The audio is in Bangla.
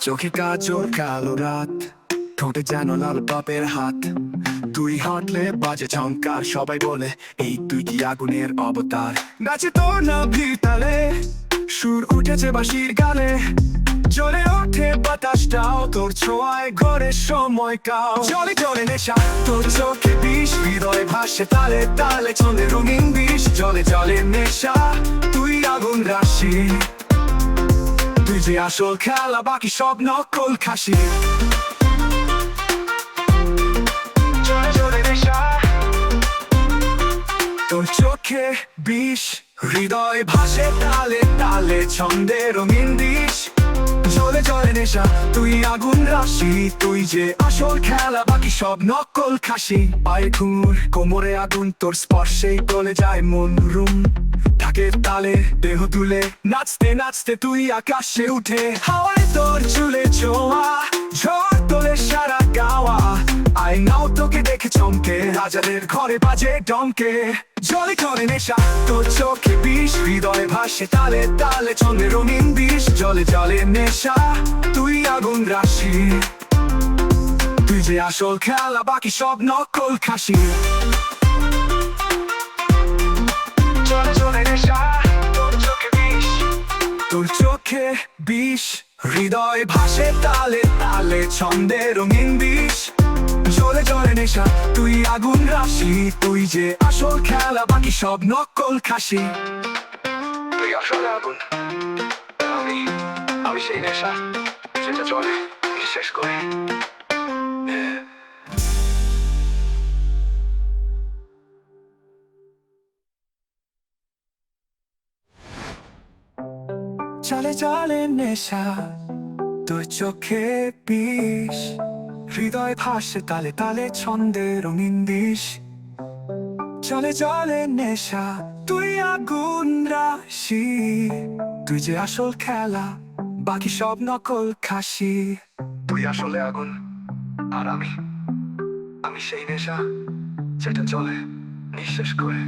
চোখে কাজ কালো রাত, ঠোঁটে যেন লাল বাপের হাত। তুই হাঁটলে বাজে চমকার সবাই বলে, এই তুই কি আগুনের অবতার? নাচে তোর না তালে সুর উঠেছে বাসির গালে জ্বলে ওঠে বাতাসটাও, তোর ছোঁয়ায় ঘরের সময় কাও জলে জলে নেশা, তোর চোখে বিষ, হৃদয় ভাসে তালে তালে চলে রঙিন বিষ, জলে জলে নেশা, তুই আগুন রাশি। তুই যে আসল খেলা, বাকি সব নকল খাসি। তোর চোখে বিষ। হৃদয় ভাসে তালে তালে ছন্দে রঙিন দিস জলে জলে নেশা, তুই আগুন রাশি, তুই যে আসল খেলা, বাকি সব নকল খাসি। পায়ে ঘুর, কোমরে আগুন, তোর স্পর্শেই গলে যায় মন রুম। তালে দেহ তুলে, নাচতে নাচতে তুই আকাশে উঠে, হাওয়ায় তোর চুলে ছোঁয়া। রাজাদের ঘরে বাজে ডমকে, জলে করে নেশা। তোর চোখে বিষ, হৃদয়ে ভাসে তালে তালে চলে রঙিন বিষ, জলে জলে নেশা। তুই আগুন রাশি। তুই যে আসল খেলা, বাকি সব নকল খাসি। চলে চলে তোর চোখে বিষ। হৃদয় ভাসে তালে তালে ছন্দে রঙিন বিষ। জলে জলে নেশা। আগুন রাশি, তুই যে আসল খেলা, বাকি সব নকল খাসি। তুই আসলে আগুন। আমি আমি সেই নেশা যেটা চলে করে। চলে চলে নেশা, তোর চোখে বিষ। হৃদয় ভাসে তালে তালে ছন্দে রঙিন দিস চলে চলে নেশা, তুই আগুন রাশি। তুই যে আসল খেলা, বাকি সব নকল খাসি। তুই আসলে আগুন, আর আমি আমি সেই নেশা, যেটা চলে নিঃশেষ করে।